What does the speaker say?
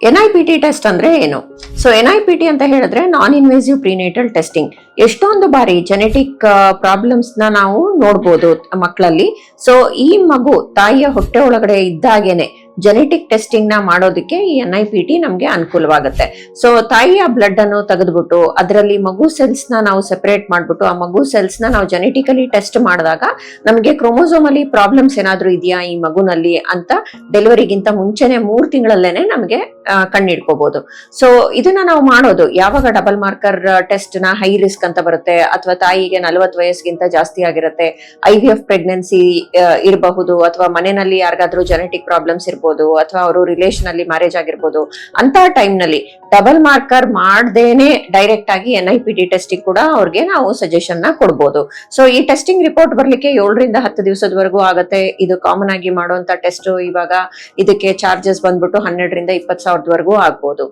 N I P T test ಅಂದ್ರೆ ಏನು? So N I P T ಅಂತ ಹೇಳಿದ್ರೆ ನಾನ್ ಇನ್ವೇಸಿವ್ ಪ್ರಿನೇಟಲ್ ಟೆಸ್ಟಿಂಗ್ ಎಷ್ಟೊಂದು ಬಾರಿ ಜೆನೆಟಿಕ್ ಪ್ರಾಬ್ಲಮ್ಸ್ ನಾವು ನೋಡ್ಬೋದು ಮಕ್ಕಳಲ್ಲಿ ಸೊ ಈ ಮಗು ತಾಯಿಯ ಹೊಟ್ಟೆ ಒಳಗಡೆ ಇದ್ದಾಗೇನೆ ಜೆನೆಟಿಕ್ ಟೆಸ್ಟಿಂಗ್ನ ಮಾಡೋದಕ್ಕೆ ಈ ಎನ್ ಐ ಪಿ ಟಿ ನಮ್ಗೆ ಅನುಕೂಲವಾಗುತ್ತೆ. ಸೊ ತಾಯಿಯ ಬ್ಲಡ್ ಅನ್ನು ತೆಗೆದ್ಬಿಟ್ಟು ಅದರಲ್ಲಿ ಮಗು ಸೆಲ್ಸ್ನ ನಾವು ಸೆಪರೇಟ್ ಮಾಡ್ಬಿಟ್ಟು ಆ ಮಗು ಸೆಲ್ಸ್ನ ನಾವು ಜೆನೆಟಿಕಲಿ ಟೆಸ್ಟ್ ಮಾಡಿದಾಗ ನಮಗೆ ಕ್ರೋಮೋಸೋಮ್ ಅಲ್ಲಿ ಪ್ರಾಬ್ಲಮ್ಸ್ ಏನಾದ್ರೂ ಇದೆಯಾ ಈ ಮಗುನಲ್ಲಿ ಅಂತ ಡೆಲಿವರಿಗಿಂತ ಮುಂಚೆನೆ ಮೂರು ತಿಂಗಳಲ್ಲೇನೆ ನಮಗೆ ಕಣ್ಣಿಡ್ಕೋಬಹುದು ಸೊ ಇದನ್ನ ನಾವು ಮಾಡೋದು. ಯಾವಾಗ ಡಬಲ್ ಮಾರ್ಕರ್ ಟೆಸ್ಟ್ನ ಹೈ ರಿಸ್ಕ್ ಅಂತ ಬರುತ್ತೆ, ಅಥವಾ ತಾಯಿಗೆ ನಲವತ್ತು ವಯಸ್ಸಿಗಿಂತ ಜಾಸ್ತಿ ಆಗಿರುತ್ತೆ ಐ ವಿ ಎಫ್ ಪ್ರೆಗ್ನೆನ್ಸಿ ಇರಬಹುದು, ಅಥವಾ ಮನೆಯಲ್ಲಿ ಯಾರಿಗಾದ್ರೂ ಜೆನೆಟಿಕ್ ಪ್ರಾಬ್ಲಮ್ಸ್ ಇರ್ಬೋದು, ಅಥವಾ ಅವರು ರಿಲೇಷನ್ ಅಲ್ಲಿ ಮ್ಯಾರೇಜ್ ಆಗಿರ್ಬೋದು ಅಂತ ಟೈಮ್ನಲ್ಲಿ ಡಬಲ್ ಮಾರ್ಕರ್ ಮಾಡ್ದೇನೆ ಡೈರೆಕ್ಟ್ ಆಗಿ N I P T testing ಕೂಡ ಅವ್ರಿಗೆ ನಾವು ಸಜೆಷನ್ನ ಕೊಡ್ಬೋದು. ಸೊ ಈ ಟೆಸ್ಟಿಂಗ್ ರಿಪೋರ್ಟ್ ಬರ್ಲಿಕ್ಕೆ ಏಳರಿಂದ ಹತ್ತು ದಿವಸದವರೆಗೂ ಆಗುತ್ತೆ. ಇದು ಕಾಮನ್ ಆಗಿ ಮಾಡುವಂತ ಟೆಸ್ಟ್ ಇವಾಗ ಇದಕ್ಕೆ ಚಾರ್ಜಸ್ ಬಂದ್ಬಿಟ್ಟು ಹನ್ನೆರಡರಿಂದ ಇಪ್ಪತ್ತು ಸಾವಿರದವರೆಗೂ ಆಗ್ಬೋದು.